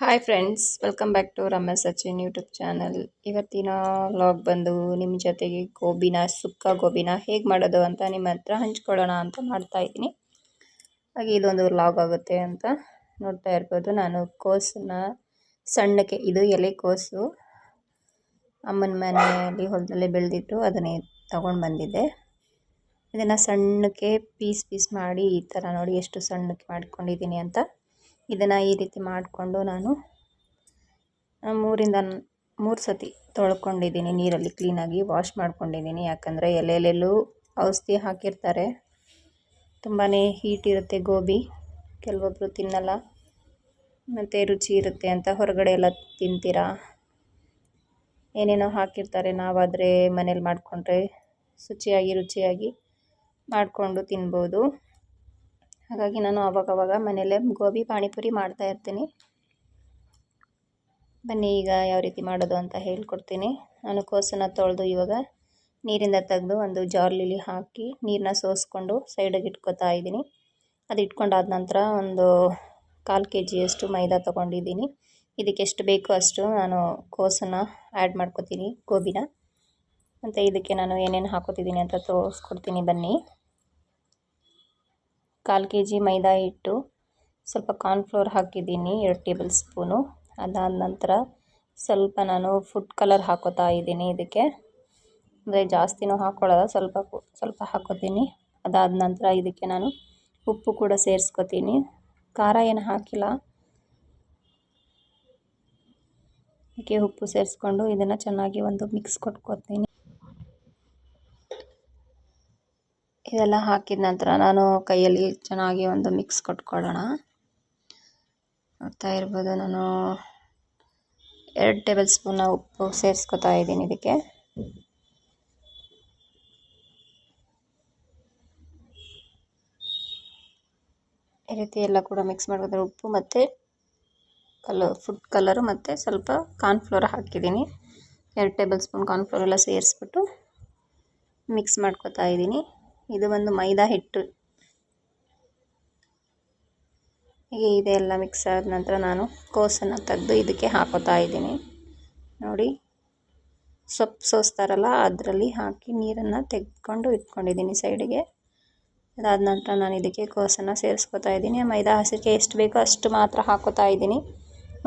Hi friends welcome back to Ramesh Sachin YouTube channel ಇವತ್ತಿನ vlog ಬಂದು ನಿಮ್ಮ ಜೊತೆಗೆ ಗೋಬಿನ, ಸುಕ್ಕ ಗೋಬಿನ ಹೇಗೆ ಮಾಡೋದು ಅಂತ ನಿಮ್ಮ ಹತ್ರ ಹಂಚ್ಕೊಳ್ಳೋಣ ಅಂತ ಮಾಡ್ತಾ ಇದ್ದೀನಿ. ಹಾಗೆ ಇದೊಂದು ವ್ಲಾಗ್ ಆಗುತ್ತೆ ಅಂತ ನೋಡ್ತಾ ಇರ್ಬೋದು. ನಾನು ಕೋಸನ್ನ ಸಣ್ಣಕ್ಕೆ, ಇದು ಎಲೆ ಕೋಸು. ಅಮ್ಮನ ಮನೆಯಲ್ಲಿ ಹೊಲದಲ್ಲೇ ಬೆಳೆದಿಟ್ಟು ಅದನ್ನೇ ತಗೊಂಡು ಬಂದಿದ್ದೆ. ಇದನ್ನು ಸಣ್ಣಕ್ಕೆ ಪೀಸ್ ಪೀಸ್ ಮಾಡಿ ಈ ಥರ ನೋಡಿ ಎಷ್ಟು ಸಣ್ಣಕ್ಕೆ ಮಾಡ್ಕೊಂಡಿದ್ದೀನಿ ಅಂತ. ಇದನ್ನು ಈ ರೀತಿ ಮಾಡಿಕೊಂಡು ನಾನು ಮೂರಿಂದ ಮೂರು ಸತಿ ತೊಳ್ಕೊಂಡಿದ್ದೀನಿ ನೀರಲ್ಲಿ ಕ್ಲೀನಾಗಿ ವಾಶ್ ಮಾಡ್ಕೊಂಡಿದ್ದೀನಿ. ಯಾಕಂದರೆ ಎಲೆಯಲ್ಲೆಲ್ಲೂ ಔಷಧಿ ಹಾಕಿರ್ತಾರೆ. ತುಂಬಾ ಹೀಟ್ ಇರುತ್ತೆ ಗೋಬಿ ಕೆಲವೊಬ್ಬರು ತಿನ್ನಲ್ಲ. ಮತ್ತು ರುಚಿ ಇರುತ್ತೆ ಅಂತ ಹೊರಗಡೆ ಎಲ್ಲ ತಿಂತೀರಾ? ಏನೇನೋ ಹಾಕಿರ್ತಾರೆ ನಾವಾದರೆ ಮನೇಲಿ ಮಾಡಿಕೊಂಡ್ರೆ, ಶುಚಿಯಾಗಿ, ರುಚಿಯಾಗಿ ಮಾಡಿಕೊಂಡು ತಿನ್ಬೋದು. ಹಾಗಾಗಿ ನಾನು ಅವಾಗವಾಗ ಮನೆಯಲ್ಲೇ ಗೋಬಿ, ಪಾನಿಪುರಿ ಮಾಡ್ತಾ ಇರ್ತೀನಿ. ಬನ್ನಿ ಈಗ ಯಾವ ರೀತಿ ಮಾಡೋದು ಅಂತ ಹೇಳ್ಕೊಡ್ತೀನಿ. ನಾನು ಕೋಸನ್ನು ತೊಳೆದು ಇವಾಗ ನೀರಿಂದ ತೆಗೆದು ಒಂದು ಜಾರ್ಲಿಲಿ ಹಾಕಿ ನೀರನ್ನ ಸೋಸ್ಕೊಂಡು ಸೈಡಿಗೆ ಇಟ್ಕೊತಾ ಇದ್ದೀನಿ. ಅದು ಇಟ್ಕೊಂಡಾದ ನಂತರ ಒಂದು ಕಾಲು ಕೆ ಜಿಯಷ್ಟು ಮೈದಾ ತೊಗೊಂಡಿದ್ದೀನಿ. ಇದಕ್ಕೆ ಎಷ್ಟು ಬೇಕೋ ಅಷ್ಟು ನಾನು ಕೋಸನ್ನು ಆ್ಯಡ್ ಮಾಡ್ಕೋತೀನಿ, ಗೋಬಿನ. ಮತ್ತು ಇದಕ್ಕೆ ನಾನು ಏನೇನು ಹಾಕೋತಿದ್ದೀನಿ ಅಂತ ತೋರಿಸ್ಕೊಡ್ತೀನಿ ಬನ್ನಿ. ಕಾಲು ಕೆ ಜಿ ಮೈದಾ ಹಿಟ್ಟು, ಸ್ವಲ್ಪ ಕಾರ್ನ್ಫ್ಲೋರ್ ಹಾಕಿದ್ದೀನಿ, ಎರಡು ಟೇಬಲ್ ಸ್ಪೂನು. ಅದಾದ ನಂತರ ಸ್ವಲ್ಪ ನಾನು ಫುಡ್ ಕಲರ್ ಹಾಕೋತಾ ಇದ್ದೀನಿ ಇದಕ್ಕೆ. ಅಂದರೆ ಜಾಸ್ತಿನೂ ಹಾಕ್ಕೊಳ್ಳೋಲ್ಲ ಸ್ವಲ್ಪ ಸ್ವಲ್ಪ ಹಾಕೋತೀನಿ. ಅದಾದ ನಂತರ ಇದಕ್ಕೆ ನಾನು ಉಪ್ಪು ಕೂಡ ಸೇರಿಸ್ಕೊತೀನಿ. ಖಾರ ಏನು ಹಾಕಿಲ್ಲ. ಇದಕ್ಕೆ ಉಪ್ಪು ಸೇರಿಸ್ಕೊಂಡು ಇದನ್ನು ಚೆನ್ನಾಗಿ ಒಂದು ಮಿಕ್ಸ್ ಕೊಟ್ಕೋತೀನಿ. ಇದೆಲ್ಲ ಹಾಕಿದ ನಂತರ ನಾನು ಕೈಯಲ್ಲಿ ಚೆನ್ನಾಗಿ ಒಂದು ಮಿಕ್ಸ್ ಕೊಟ್ಕೊಳ್ಳೋಣ. ನೋಡ್ತಾ ಇರ್ಬೋದು, ನಾನು ಎರಡು ಟೇಬಲ್ ಸ್ಪೂನ ಉಪ್ಪು ಸೇರಿಸ್ಕೊತಾ ಇದ್ದೀನಿ ಇದಕ್ಕೆ. ಈ ರೀತಿ ಎಲ್ಲ ಕೂಡ ಮಿಕ್ಸ್ ಮಾಡ್ಕೊತಾರೆ ಉಪ್ಪು ಮತ್ತು ಕಲರ್ ಫುಡ್ ಕಲರು ಮತ್ತು ಸ್ವಲ್ಪ ಕಾರ್ನ್ಫ್ಲೋರ್ ಹಾಕಿದ್ದೀನಿ. ಎರಡು ಟೇಬಲ್ ಸ್ಪೂನ್ ಕಾರ್ನ್ಫ್ಲೋರ್ ಎಲ್ಲ ಸೇರಿಸ್ಬಿಟ್ಟು ಮಿಕ್ಸ್ ಮಾಡ್ಕೊತಾ ಇದ್ದೀನಿ. ಇದು ಒಂದು ಮೈದಾ ಹಿಟ್ಟು. ಹೀಗೆ ಇದೆಲ್ಲ ಮಿಕ್ಸ್ ಆದ ನಂತರ ನಾನು ಕೋಸನ್ನು ತೆಗೆದು ಇದಕ್ಕೆ ಹಾಕೋತಾ ಇದ್ದೀನಿ. ನೋಡಿ, ಸೊಪ್ಪು ಸೋಸ್ತಾರಲ್ಲ, ಅದರಲ್ಲಿ ಹಾಕಿ ನೀರನ್ನು ತೆಗೆದುಕೊಂಡು ಇಟ್ಕೊಂಡಿದ್ದೀನಿ ಸೈಡಿಗೆ. ಅದಾದ ನಂತರ ನಾನು ಇದಕ್ಕೆ ಕೋಸನ್ನು ಸೇರಿಸ್ಕೋತಾ ಇದ್ದೀನಿ. ಮೈದಾ ಹಸಿಗೆ ಎಷ್ಟು ಬೇಕೋ ಅಷ್ಟು ಮಾತ್ರ ಹಾಕೋತಾ ಇದ್ದೀನಿ.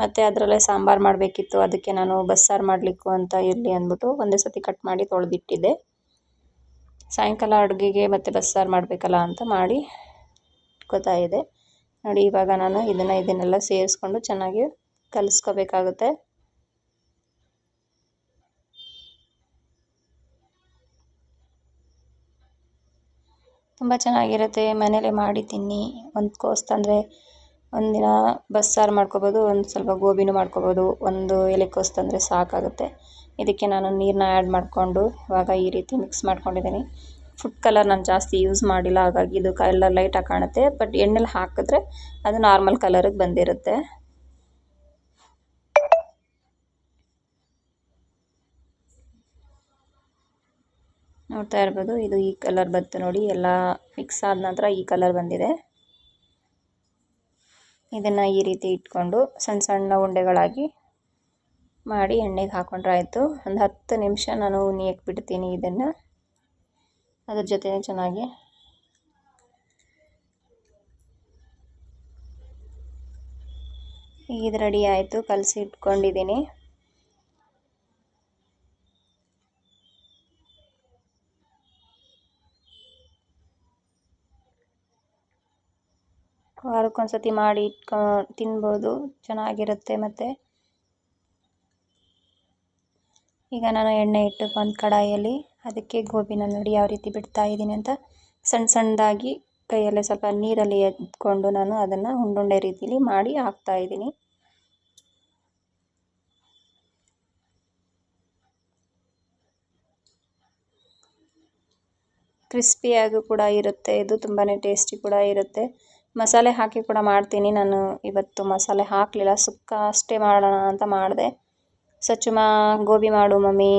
ಮತ್ತು ಅದರಲ್ಲೇ ಸಾಂಬಾರು ಮಾಡಬೇಕಿತ್ತು, ಅದಕ್ಕೆ ನಾನು ಬಸ್ಸಾರು ಮಾಡಲಿಕ್ಕು ಅಂತ ಇರಲಿ ಅಂದ್ಬಿಟ್ಟು ಒಂದೇ ಸತಿ ಕಟ್ ಮಾಡಿ ತೊಳೆದಿಟ್ಟಿದ್ದೆ. ಸಾಯಂಕಾಲ ಅಡುಗೆಗೆ ಮತ್ತು ಬಸ್ಸಾರು ಮಾಡಬೇಕಲ್ಲ ಅಂತ ಮಾಡಿ ಇಟ್ಕೋತಾ ಇದ್ದೆ. ನೋಡಿ, ಇವಾಗ ನಾನು ಇದನ್ನು ಇದನ್ನೆಲ್ಲ ಸೇರಿಸ್ಕೊಂಡು ಚೆನ್ನಾಗಿ ಕಲಿಸ್ಕೋಬೇಕಾಗುತ್ತೆ. ತುಂಬ ಚೆನ್ನಾಗಿರುತ್ತೆ. ಮನೇಲೆ ಮಾಡಿ ತಿನ್ನಿ. ಒಂದು ಕೋಸ್ ತಂದರೆ ಒಂದಿನ ಬಸ್ಸಾರು ಮಾಡ್ಕೊಬೋದು, ಒಂದು ಸ್ವಲ್ಪ ಗೋಬಿನೂ ಮಾಡ್ಕೊಬೋದು, ಒಂದು ಎಲೆಕೋಸು ತಂದರೆ ಸಾಕಾಗುತ್ತೆ. ಇದಕ್ಕೆ ನಾನು ನೀರನ್ನ ಆ್ಯಡ್ ಮಾಡಿಕೊಂಡು ಇವಾಗ ಈ ರೀತಿ ಮಿಕ್ಸ್ ಮಾಡ್ಕೊಂಡಿದ್ದೀನಿ. ಫುಡ್ ಕಲರ್ ನಾನು ಜಾಸ್ತಿ ಯೂಸ್ ಮಾಡಿಲ್ಲ, ಹಾಗಾಗಿ ಇದು ಕಲರ್ ಲೈಟಾಗಿ ಕಾಣುತ್ತೆ. ಬಟ್ ಎಣ್ಣೆಲಿ ಹಾಕಿದ್ರೆ ಅದು ನಾರ್ಮಲ್ ಕಲರಿಗೆ ಬಂದಿರುತ್ತೆ. ನೋಡ್ತಾ ಇರ್ಬೋದು, ಇದು ಈ ಕಲರ್ ಬಂತು ನೋಡಿ, ಎಲ್ಲ ಮಿಕ್ಸ್ ಆದ ನಂತರ ಈ ಕಲರ್ ಬಂದಿದೆ. ಇದನ್ನು ಈ ರೀತಿ ಇಟ್ಕೊಂಡು ಸಣ್ಣ ಸಣ್ಣ ಉಂಡೆಗಳಾಗಿ ಮಾಡಿ ಎಣ್ಣೆಗೆ ಹಾಕೊಂಡ್ರೆ ಆಯಿತು. ಒಂದು ಹತ್ತು ನಿಮಿಷ ನಾನು ನೀಯಕ್ಕೆ ಬಿಡ್ತೀನಿ ಇದನ್ನು. ಅದ್ರ ಜೊತೆ ಚೆನ್ನಾಗಿ ಇದು ರೆಡಿ ಆಯಿತು. ಕಲಸಿ ಇಟ್ಕೊಂಡಿದ್ದೀನಿ ವಾರಕ್ಕೊಂದ್ಸತಿ ಮಾಡಿ ಇಟ್ಕೊ ತಿನ್ಬೋದು. ಚೆನ್ನಾಗಿರುತ್ತೆ ಮತ್ತು. ಈಗ ನಾನು ಎಣ್ಣೆ ಇಟ್ಟು ಒಂದು ಕಡಾಯಿಯಲ್ಲಿ ಅದಕ್ಕೆ ಗೋಬಿನ ನೋಡಿ ಯಾವ ರೀತಿ ಬಿಡ್ತಾ ಇದ್ದೀನಿ ಅಂತ. ಸಣ್ಣ ಸಣ್ಣದಾಗಿ ಕೈಯಲ್ಲೇ ಸ್ವಲ್ಪ ನೀರಲ್ಲಿ ಎದ್ಕೊಂಡು ನಾನು ಅದನ್ನು ಉಂಡುಂಡೆ ರೀತಿಲಿ ಮಾಡಿ ಹಾಕ್ತಾ ಇದ್ದೀನಿ. ಕ್ರಿಸ್ಪಿಯಾಗೂ ಕೂಡ ಇರುತ್ತೆ. ಇದು ತುಂಬಾ ಟೇಸ್ಟಿ ಕೂಡ ಇರುತ್ತೆ. ಮಸಾಲೆ ಹಾಕಿ ಕೂಡ ಮಾಡ್ತೀನಿ. ನಾನು ಇವತ್ತು ಮಸಾಲೆ ಹಾಕಲಿಲ್ಲ. ಸುಕ್ಕ ಅಷ್ಟೇ ಮಾಡೋಣ ಅಂತ ಮಾಡಿದೆ. ಸಚ್ಚುಮಾ, ಗೋಬಿ ಮಾಡು ಮಮ್ಮಿ.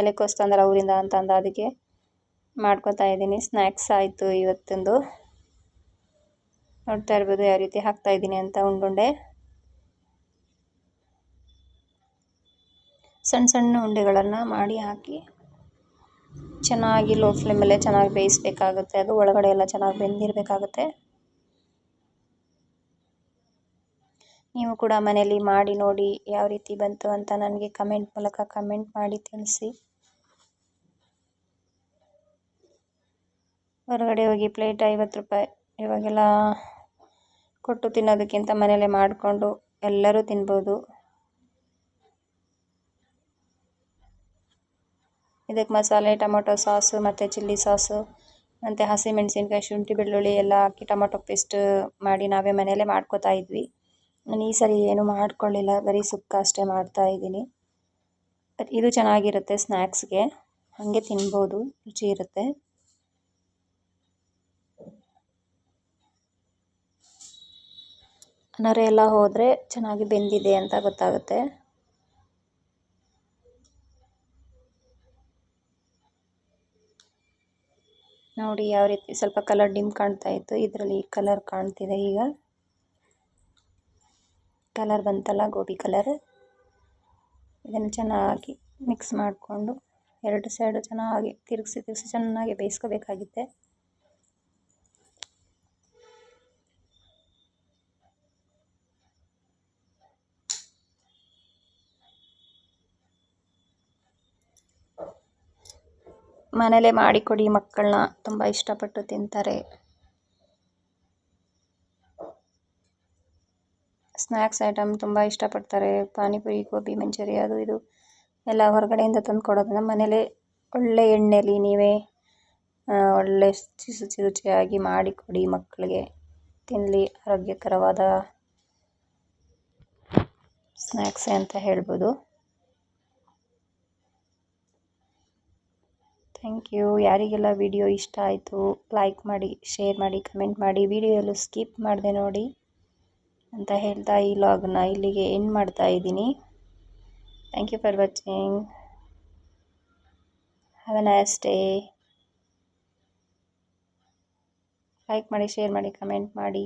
ಎಲೆಕೋಸ್ ತಂದ್ರೆ ಅವರಿಂದ ಅಂದ ಅದಕ್ಕೆ ಮಾಡ್ಕೊತಾ ಇದ್ದೀನಿ. ಸ್ನ್ಯಾಕ್ಸ್ ಆಯಿತು ಇವತ್ತೊಂದು. ನೋಡ್ತಾ ಇರ್ಬೋದು ಯಾವ ರೀತಿ ಹಾಕ್ತಾ ಇದ್ದೀನಿ ಅಂತ ಉಂಡುಂಡೆ ಸಣ್ಣ ಸಣ್ಣ ಉಂಡೆಗಳನ್ನು ಮಾಡಿ ಹಾಕಿ ಚೆನ್ನಾಗಿ ಲೋ ಫ್ಲೇಮಲ್ಲೇ ಚೆನ್ನಾಗಿ ಬೇಯಿಸ್ಬೇಕಾಗುತ್ತೆ. ಅದು ಒಳಗಡೆ ಎಲ್ಲ ಚೆನ್ನಾಗಿ ಬೆಂದಿರಬೇಕಾಗುತ್ತೆ. ನೀವು ಕೂಡ ಮನೆಯಲ್ಲಿ ಮಾಡಿ ನೋಡಿ ಯಾವ ರೀತಿ ಬಂತು ಅಂತ ನನಗೆ ಕಮೆಂಟ್ ಮೂಲಕ ಕಮೆಂಟ್ ಮಾಡಿ ತಿಳಿಸಿ. ಹೊರಗಡೆ ಹೋಗಿ ಪ್ಲೇಟ್ ಐವತ್ತು ರೂಪಾಯಿ ಇವಾಗೆಲ್ಲ ಕೊಟ್ಟು ತಿನ್ನೋದಕ್ಕಿಂತ ಮನೆಯಲ್ಲೇ ಮಾಡಿಕೊಂಡು ಎಲ್ಲರೂ ತಿನ್ಬೋದು. ಇದಕ್ಕೆ ಮಸಾಲೆ, ಟೊಮೊಟೊ ಸಾಸು ಮತ್ತು ಚಿಲ್ಲಿ ಸಾಸು ಮತ್ತು ಹಸಿಮೆಣಸಿನ್ಕಾಯಿ ಶುಂಠಿ ಬೆಳ್ಳುಳ್ಳಿ ಎಲ್ಲ ಹಾಕಿ ಟೊಮೊಟೊ ಪೇಸ್ಟ್ ಮಾಡಿ ನಾವೇ ಮನೆಯಲ್ಲೇ ಮಾಡ್ಕೋತಾ ಇದ್ವಿ. ನಾನು ಈ ಸರಿ ಏನು ಮಾಡ್ಕೊಳ್ಳಿಲ್ಲ, ಬರೀ ಸುಕ್ಕ ಅಷ್ಟೇ ಮಾಡ್ತಾ ಇದ್ದೀನಿ. ಇದು ಚೆನ್ನಾಗಿರುತ್ತೆ ಸ್ನ್ಯಾಕ್ಸ್ಗೆ ಹಾಗೆ ತಿನ್ಬೋದು, ರುಚಿ ಇರುತ್ತೆ. ಅನರೆ ಎಲ್ಲ ಹೋದರೆ ಚೆನ್ನಾಗಿ ಬೆಂದಿದೆ ಅಂತ ಗೊತ್ತಾಗುತ್ತೆ. ನೋಡಿ ಯಾವ ರೀತಿ ಸ್ವಲ್ಪ ಕಲರ್ ಡಿಮ್ ಕಾಣ್ತಾ ಇತ್ತು. ಇದರಲ್ಲಿ ಕಲರ್ ಕಾಣ್ತಿದೆ ಈಗ. ಕಲರ್ ಬಂತಲ್ಲ ಗೋಬಿ ಕಲರ್? ಇದನ್ನು ಚೆನ್ನಾಗಿ ಮಿಕ್ಸ್ ಮಾಡಿಕೊಂಡು ಎರಡು ಸೈಡು ಚೆನ್ನಾಗಿ ತಿರುಗಿಸಿ ತಿರುಗಿಸಿ ಚೆನ್ನಾಗಿ ಬೇಯಿಸ್ಕೋಬೇಕಾಗಿದೆ ಮನೇಲೆ ಮಾಡಿಕೊಡಿ ಮಕ್ಕಳನ್ನ, ತುಂಬ ಇಷ್ಟಪಟ್ಟು ತಿಂತಾರೆ. ಸ್ನ್ಯಾಕ್ಸ್ ಐಟಮ್ ತುಂಬ ಇಷ್ಟಪಡ್ತಾರೆ. ಪಾನಿಪುರಿ, ಗೋಬಿ, ಮಂಚೂರಿ, ಅದು ಇದು. ಎಲ್ಲ ಹೊರಗಡೆಯಿಂದ ತಂದು ಕೊಡೋದನ್ನ ಮನೇಲೇ ಒಳ್ಳೆ ಎಣ್ಣೆಲಿ ನೀವೇ ಒಳ್ಳೆ ಶುಚಿ ರುಚಿಯಾಗಿ ಮಾಡಿಕೊಡಿ ಮಕ್ಕಳಿಗೆ. ತಿನ್ನಲಿ ಆರೋಗ್ಯಕರವಾದ ಸ್ನ್ಯಾಕ್ಸೇ ಅಂತ ಹೇಳ್ಬೋದು. Thank you. ಯಾರಿಗೆಲ್ಲ ವಿಡಿಯೋ ಇಷ್ಟ ಆಯಿತು, ಲೈಕ್ ಮಾಡಿ, ಶೇರ್ ಮಾಡಿ, ಕಮೆಂಟ್ ಮಾಡಿ. ವಿಡಿಯೋ ಎಲ್ಲ ಸ್ಕಿಪ್ ಮಾಡಿದೆ ನೋಡಿ. ಅಂತ ಹೇಳ್ತಾ ಈ ಲಾಗ್ನ ಇಲ್ಲಿಗೆ ಎಂಡ್ ಮಾಡ್ತಾ ಇದ್ದೀನಿ. Thank you for watching have a nice day like ಮಾಡಿ ಶೇರ್ ಮಾಡಿ ಕಮೆಂಟ್ ಮಾಡಿ.